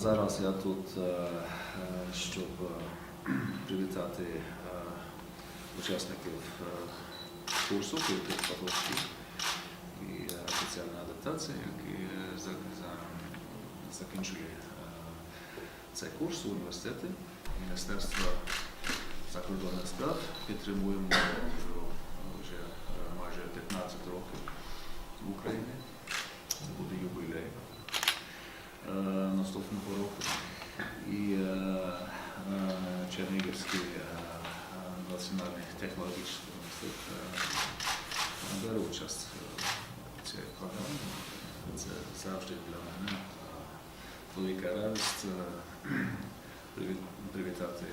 Зараз я тут, е, е, щоб е, привітати учасників курсу «Культур подушки» і спеціальна адаптація, які за- за- закінчили цей курс у університеті. Міністерство закордонних справ підтримуємо вже, майже 15 років в Україні. Університет е, участь е, в цій. Це завжди для мене е, велика радість е, привіт- привітати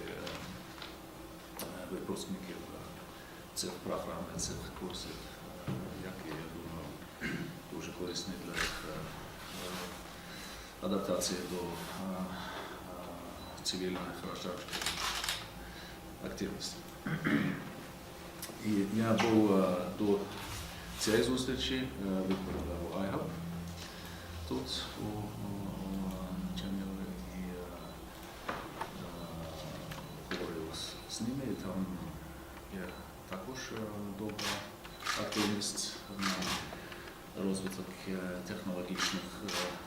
випускників цих програм, цих курсів, які, я думаю, дуже корисні для їх адаптації до цивільних гражданських активностей. І я був е, до цієї зустрічі е, відповідав IHUB тут у, Чернігові і е, говорив з, ними. І там є також добра активність на розвиток технологічних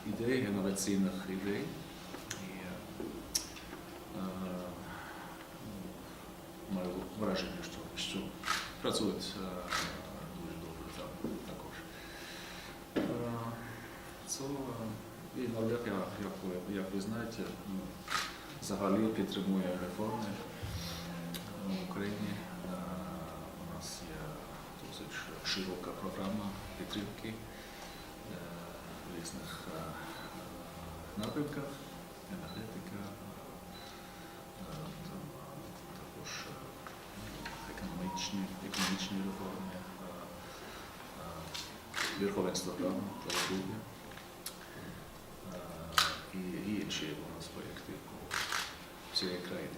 ідей, інноваційних ідей. Маю враження, що працюють е, дуже добре там також. Е, Це, е, і навляк, як, ви, як ви знаєте, ну, взагалі підтримує реформи в Україні. У нас є досить широка програма підтримки в різних напрямках, енергетика, е, там, е, також е, економічні, економічні реформи, е, е, верховенство права, правосуддя е, і, інші у нас проєкти по всієї країні.